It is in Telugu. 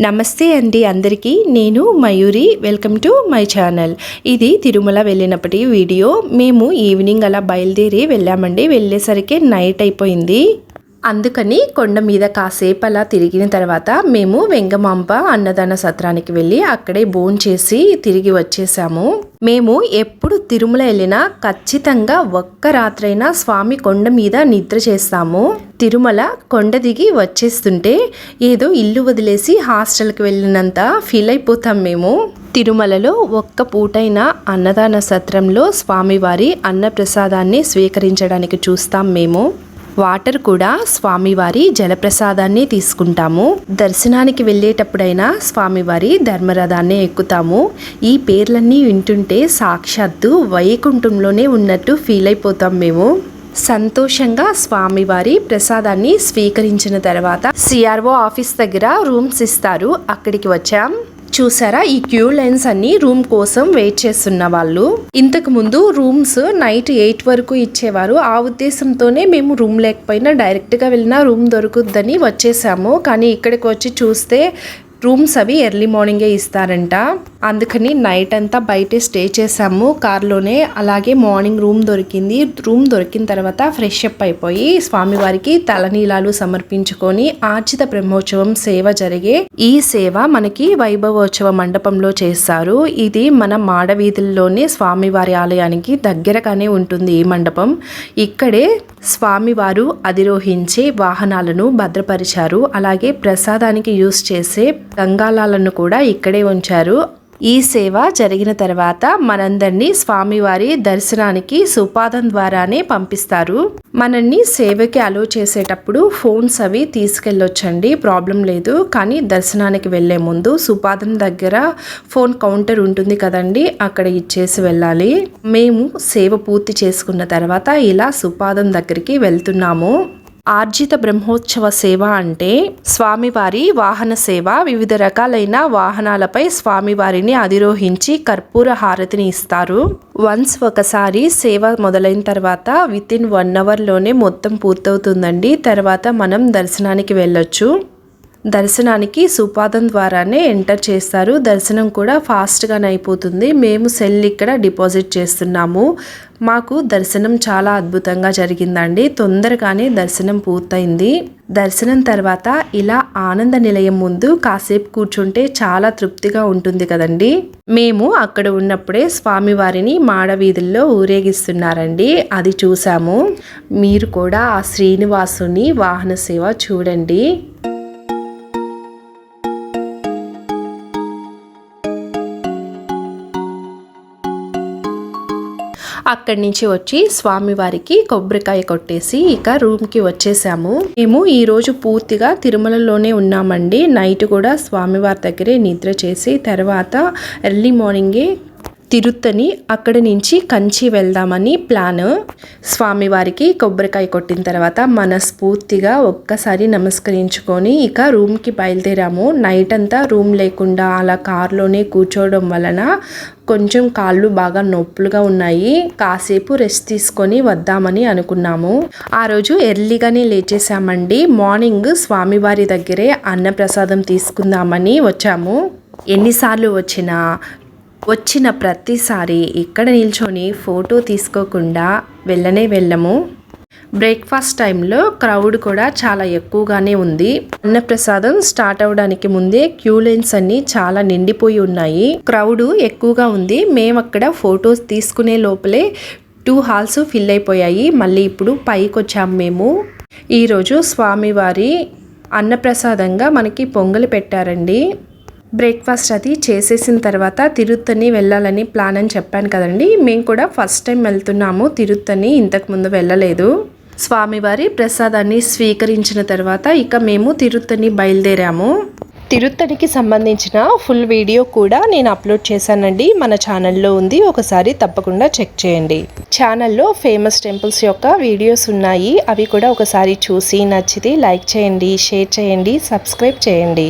నమస్తే అండి అందరికీ. నేను Mayuri. Welcome to my channel. ఇది తిరుమల వెళ్ళినప్పటి వీడియో. మేము ఈవినింగ్ అలా బయలుదేరి వెళ్ళామండి. వెళ్ళేసరికి నైట్ అయిపోయింది. అందుకని కొండ మీద కాసేపు అలా తిరిగిన తర్వాత మేము వెంగమాంబ అన్నదాన సత్రానికి వెళ్ళి అక్కడే బోన్ చేసి తిరిగి వచ్చేసాము. మేము ఎప్పుడు తిరుమల వెళ్ళినా ఖచ్చితంగా ఒక్క రాత్రైనా స్వామి కొండ మీద నిద్ర చేస్తాము. తిరుమల కొండ దిగి వచ్చేస్తుంటే ఏదో ఇల్లు వదిలేసి హాస్టల్కి వెళ్ళినంత ఫీల్ అయిపోతాం మేము. తిరుమలలో ఒక్క పూటైన అన్నదాన సత్రంలో స్వామివారి అన్నప్రసాదాన్ని స్వీకరించడానికి చూస్తాం మేము. వాటర్ కూడా స్వామివారి జలప్రసాదాన్ని తీసుకుంటాము. దర్శనానికి వెళ్ళేటప్పుడైనా స్వామివారి ధర్మరథాన్ని ఎక్కుతాము. ఈ పేర్లన్నీ వింటుంటే సాక్షాత్తు వైకుంఠంలోనే ఉన్నట్టు ఫీల్ అయిపోతాం మేము. సంతోషంగా స్వామివారి ప్రసాదాన్ని స్వీకరించిన తర్వాత సిఆర్ఓ ఆఫీస్ దగ్గర రూమ్స్ ఇస్తారు. అక్కడికి వచ్చాం. చూసారా? ఈ క్యూ లైన్స్ అన్ని రూమ్ కోసం వెయిట్ చేస్తున్న వాళ్ళు. ఇంతకు ముందు రూమ్స్ నైట్ ఎయిట్ వరకు ఇచ్చేవారు. ఆ ఉద్దేశంతోనే మేము రూమ్ లేకపోయినా డైరెక్ట్గా వెళ్ళినా రూమ్ దొరుకుద్దని వచ్చేసాము. కానీ ఇక్కడికి వచ్చి చూస్తే రూమ్స్ అవి ఎర్లీ మార్నింగే ఇస్తారంట. అందుకని నైట్ అంతా బయటే స్టే చేసాము కార్లోనే అలాగే మార్నింగ్ రూమ్ దొరికింది. రూమ్ దొరికిన తర్వాత ఫ్రెష్ అప్ అయిపోయి స్వామివారికి తలనీలాలు సమర్పించుకొని ఆర్చిత బ్రహ్మోత్సవం సేవ జరిగే ఈ సేవ మనకి వైభవోత్సవ మండపంలో చేస్తారు ఇది మన మాడవీధుల్లోనే స్వామివారి ఆలయానికి దగ్గరగానే ఉంటుంది ఈ మండపం. ఇక్కడే స్వామివారు అధిరోహించే వాహనాలను భద్రపరిచారు. అలాగే ప్రసాదానికి యూస్ చేసే గంగాలాలను కూడా ఇక్కడే ఉంచారు. ఈ సేవ జరిగిన తర్వాత మనందరినీ స్వామివారి దర్శనానికి సుపాదం ద్వారానే పంపిస్తారు. మనల్ని సేవకి అలో చేసేటప్పుడు ఫోన్స్ అవి తీసుకెళ్ళొచ్చండి ప్రాబ్లం లేదు. కానీ దర్శనానికి వెళ్ళే ముందు సుపాదం దగ్గర ఫోన్ కౌంటర్ ఉంటుంది కదండి అక్కడ ఇచ్చేసి వెళ్ళాలి. మేము సేవ పూర్తి చేసుకున్న తర్వాత ఇలా సుపాదం దగ్గరికి వెళ్తున్నాము. ఆర్జిత బ్రహ్మోత్సవ సేవ అంటే స్వామివారి వాహన సేవ వివిధ రకాలైన వాహనాలపై స్వామివారిని అధిరోహించి కర్పూర హారతిని ఇస్తారు. వన్స్ ఒకసారి సేవ మొదలైన తర్వాత విత్ ఇన్ వన్ అవర్లోనే మొత్తం పూర్తవుతుందండి. తర్వాత మనం దర్శనానికి వెళ్ళొచ్చు. దర్శనానికి సుపాదం ద్వారానే ఎంటర్ చేస్తారు. దర్శనం కూడా ఫాస్ట్గానే అయిపోతుంది. మేము సెల్ ఇక్కడ డిపాజిట్ చేస్తున్నాము. మాకు దర్శనం చాలా అద్భుతంగా జరిగిందండి. తొందరగానే దర్శనం పూర్తయింది. దర్శనం తర్వాత ఇలా ఆనంద నిలయం ముందు కాసేపు కూర్చుంటే చాలా తృప్తిగా ఉంటుంది కదండి. మేము అక్కడ ఉన్నప్పుడే స్వామివారిని మాడవీధుల్లో ఊరేగిస్తున్నారండి. అది చూసాము మీరు కూడా ఆ శ్రీనివాసుని వాహన సేవ చూడండి. అక్కడి నుంచి వచ్చి స్వామివారికి కొబ్బరికాయ కొట్టేసి ఇక రూమ్కి వచ్చేసాము. మేము ఈరోజు పూర్తిగా తిరుమలలోనే ఉన్నామండి. నైట్ కూడా స్వామివారి దగ్గరే నిద్ర చేసి తర్వాత ఎర్లీ మార్నింగే తిరుత్తని అక్కడి నుంచి కంచి వెళ్దామని ప్లాన్ స్వామివారికి కొబ్బరికాయ కొట్టిన తర్వాత మనస్ఫూర్తిగా ఒక్కసారి నమస్కరించుకొని ఇక రూమ్కి బయలుదేరాము. నైట్ అంతా రూమ్ లేకుండా అలా కార్లోనే కూర్చోవడం వలన కొంచెం కాళ్ళు బాగా నొప్పులుగా ఉన్నాయి. కాసేపు రెస్ట్ తీసుకొని వద్దామని అనుకున్నాము. ఆ రోజు ఎర్లీగానే లేచేసామండి మార్నింగ్ స్వామివారి దగ్గరే అన్నప్రసాదం తీసుకుందామని వచ్చాము. ఎన్నిసార్లు వచ్చినా వచ్చిన ప్రతిసారి ఇక్కడ నిల్చొని ఫోటో తీసుకోకుండా వెళ్ళనే వెళ్ళము. బ్రేక్ఫాస్ట్ టైంలో క్రౌడ్ కూడా చాలా ఎక్కువగానే ఉంది. అన్నప్రసాదం స్టార్ట్ అవడానికి ముందే క్యూ లైన్స్ అన్ని చాలా నిండిపోయి ఉన్నాయి. క్రౌడ్ ఎక్కువగా ఉంది. మేము అక్కడ ఫొటోస్ తీసుకునే లోపలే టూ హాల్స్ ఫిల్ అయిపోయాయి. మళ్ళీ ఇప్పుడు పైకి వచ్చాము మేము. ఈరోజు స్వామివారి అన్నప్రసాదంగా మనకి పొంగలి పెట్టారండి. బ్రేక్ఫాస్ట్ అది చేసేసిన తర్వాత తిరుత్తని వెళ్ళాలని ప్లాన్ అని చెప్పాను కదండి. మేము కూడా ఫస్ట్ టైం వెళ్తున్నాము తిరుత్తని ఇంతకుముందు వెళ్ళలేదు. స్వామివారి ప్రసాదాన్ని స్వీకరించిన తర్వాత ఇక మేము తిరుత్తని బయలుదేరాము. తిరుత్తనికి సంబంధించిన ఫుల్ వీడియో కూడా నేను అప్లోడ్ చేశానండి. మన ఛానల్లో ఉంది ఒకసారి తప్పకుండా చెక్ చేయండి. ఛానల్లో ఫేమస్ టెంపుల్స్ యొక్క వీడియోస్ ఉన్నాయి. అవి కూడా ఒకసారి చూసి నచ్చితే లైక్ చేయండి షేర్ చేయండి సబ్స్క్రైబ్ చేయండి.